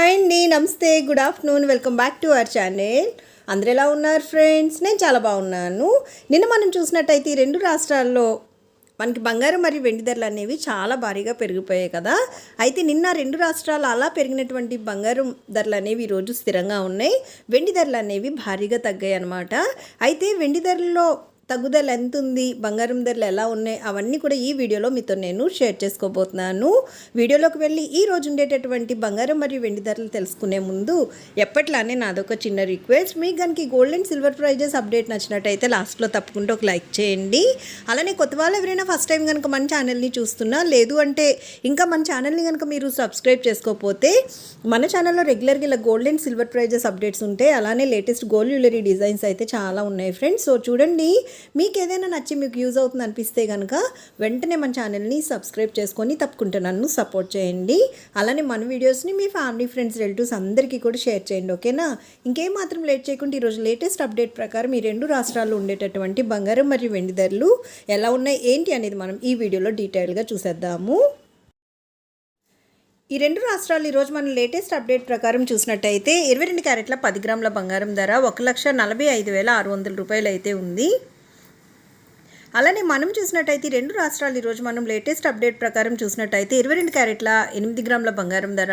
Hi అండి నమస్తే good afternoon welcome back to our channel అందరు ఎలా ఉన్నారు ఫ్రెండ్స్ నేను చాలా బాగున్నాను. నిన్న మనం చూసినట్టయితే ఈ రెండు రాష్ట్రాల్లో మనకి బంగారం మరియు వెండి ధరలు అనేవి చాలా భారీగా పెరిగిపోయాయి కదా. అయితే నిన్న రెండు రాష్ట్రాలు అలా పెరిగినటువంటి బంగారం ధరలు అనేవి ఈరోజు స్థిరంగా ఉన్నాయి. వెండి ధరలు అనేవి భారీగా తగ్గాయి అన్నమాట. అయితే వెండి ధరల్లో తగ్గుదల ఎంత ఉంది? బంగారం ధరలు ఎలా ఉన్నాయి? అవన్నీ కూడా ఈ వీడియోలో మీతో నేను షేర్ చేసుకోబోతున్నాను. వీడియోలోకి వెళ్ళి ఈ రోజు ఉండేటటువంటి బంగారం మరియు వెండి ధరలు తెలుసుకునే ముందు ఎప్పట్లానే నాదొక చిన్న రిక్వెస్ట్. మీకు కనుక gold and silver prizes update నచ్చినట్టయితే లాస్ట్లో తప్పకుండా ఒక లైక్ చేయండి. అలానే కొత్త వాళ్ళు ఎవరైనా ఫస్ట్ టైం కనుక మన ఛానల్ని చూస్తున్నా లేదు అంటే ఇంకా మన ఛానల్ని కనుక మీరు సబ్స్క్రైబ్ చేసుకోకపోతే మన ఛానల్లో రెగ్యులర్గా ఇలా gold and silver prizes updates ఉంటాయి అలానే లేటెస్ట్ గోల్డ్ జ్యువెలరీ డిజైన్స్ అయితే చాలా ఉన్నాయి ఫ్రెండ్స్ సో చూడండి మీకు ఏదైనా నచ్చి మీకు యూజ్ అవుతుంది అనిపిస్తే కనుక వెంటనే మన ఛానల్ని సబ్స్క్రైబ్ చేసుకొని తప్పకుండా నన్ను సపోర్ట్ చేయండి. అలానే మన వీడియోస్ని మీ ఫ్యామిలీ ఫ్రెండ్స్ రిలేటివ్స్ అందరికీ కూడా షేర్ చేయండి ఓకేనా? ఇంకేం మాత్రం లేట్ చేయకుండా ఈరోజు లేటెస్ట్ అప్డేట్ ప్రకారం ఈ రెండు రాష్ట్రాల్లో ఉండేటటువంటి బంగారం మరియు వెండి ధరలు ఎలా ఉన్నాయి ఏంటి అనేది మనం ఈ వీడియోలో డీటెయిల్గా చూసేద్దాము. ఈ రెండు రాష్ట్రాలు ఈరోజు మనం లేటెస్ట్ అప్డేట్ ప్రకారం చూసినట్టయితే ఇరవై రెండు క్యారెట్ల పది గ్రాముల బంగారం ధర ఒక లక్ష నలభై ఐదు వేల ఆరు వందల రూపాయలు అయితే ఉంది. అలానే మనం చూసినట్టయితే రెండు రాష్ట్రాలు ఈరోజు మనం లేటెస్ట్ అప్డేట్ ప్రకారం చూసినట్టయితే ఇరవై రెండు క్యారెట్ల ఎనిమిది గ్రాముల బంగారం ధర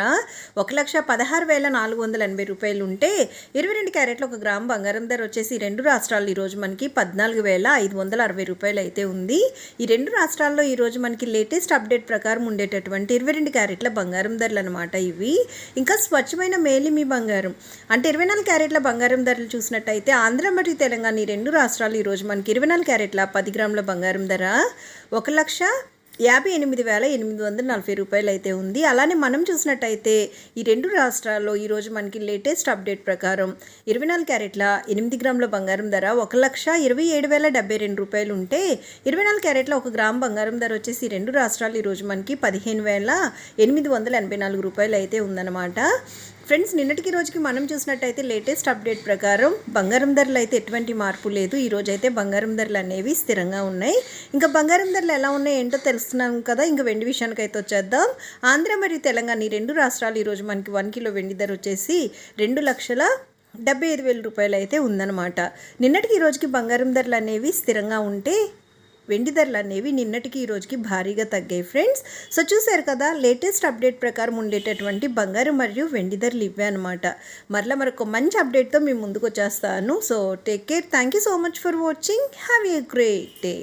ఒక లక్ష పదహారు వేల నాలుగు వందల ఎనభై రూపాయలు ఉంటే ఇరవై రెండు క్యారెట్ల ఒక గ్రామ్ బంగారం ధర వచ్చేసి రెండు రాష్ట్రాలు ఈరోజు మనకి పద్నాలుగు వేల ఐదు వందల అరవై రూపాయలు అయితే ఉంది. ఈ రెండు రాష్ట్రాల్లో ఈరోజు మనకి లేటెస్ట్ అప్డేట్ ప్రకారం ఉండేటటువంటి ఇరవై రెండు క్యారెట్ల బంగారం ధరలు అనమాట ఇవి. ఇంకా స్వచ్ఛమైన మేలిమి బంగారం. అంటే ఇరవై నాలుగు క్యారెట్ల బంగారం ధరలు చూసినట్టయితే ఆంధ్ర మరియు తెలంగాణ ఈ రెండు రాష్ట్రాలు ఈరోజు మనకి ఇరవై నాలుగు క్యారెట్ల పది గ్రాముల బంగారం ధర ఒక లక్ష యాభై ఎనిమిది వేల ఎనిమిది వందల నలభై రూపాయలు అయితే ఉంది. అలానే మనం చూసినట్టయితే ఈ రెండు రాష్ట్రాల్లో ఈరోజు మనకి లేటెస్ట్ అప్డేట్ ప్రకారం ఇరవై నాలుగు క్యారెట్ల ఎనిమిది గ్రాముల బంగారం ధర ఒక లక్ష ఇరవై ఏడు వేల డెబ్బై రెండు రూపాయలు ఉంటే ఇరవై నాలుగు క్యారెట్ల ఒక గ్రామ్ బంగారం ధర వచ్చేసి ఈ రెండు రాష్ట్రాలు ఈరోజు మనకి పదిహేను వేల ఎనిమిది వందల ఎనభై నాలుగు రూపాయలు అయితే ఉందన్నమాట. ఫ్రెండ్స్ నిన్నటికి రోజుకి మనం చూసినట్టయితే లేటెస్ట్ అప్డేట్ ప్రకారం బంగారం ధరలు అయితే ఎటువంటి మార్పు లేదు. ఈరోజు అయితే బంగారం ధరలు అనేవి స్థిరంగా ఉన్నాయి. ఇంకా బంగారం ధరలు ఎలా ఉన్నాయి ఏంటో తెలుస్తున్నాం కదా. ఇంకా వెండి విషయానికి అయితే వచ్చేద్దాం. ఆంధ్ర మరియు తెలంగాణ ఈ రెండు రాష్ట్రాలు ఈరోజు మనకి వన్ కిలో వెండి ధర వచ్చేసి రెండు లక్షల డెబ్బై ఐదు వేల రూపాయలు అయితే ఉందన్నమాట. నిన్నటికి ఈ రోజుకి బంగారం ధరలు అనేవి స్థిరంగా ఉంటే వెండి ధరలు అనేవి నిన్నటికి ఈ రోజుకి భారీగా తగ్గాయి ఫ్రెండ్స్. సో చూసారు కదా లేటెస్ట్ అప్డేట్ ప్రకారం ఉండేటటువంటి బంగారం మరియు వెండి ధరలు ఇవే అనమాట మరలా మరొక మంచి అప్డేట్తో మేము ముందుకు వచ్చేస్తాను. So take care thank you so much for watching have a great day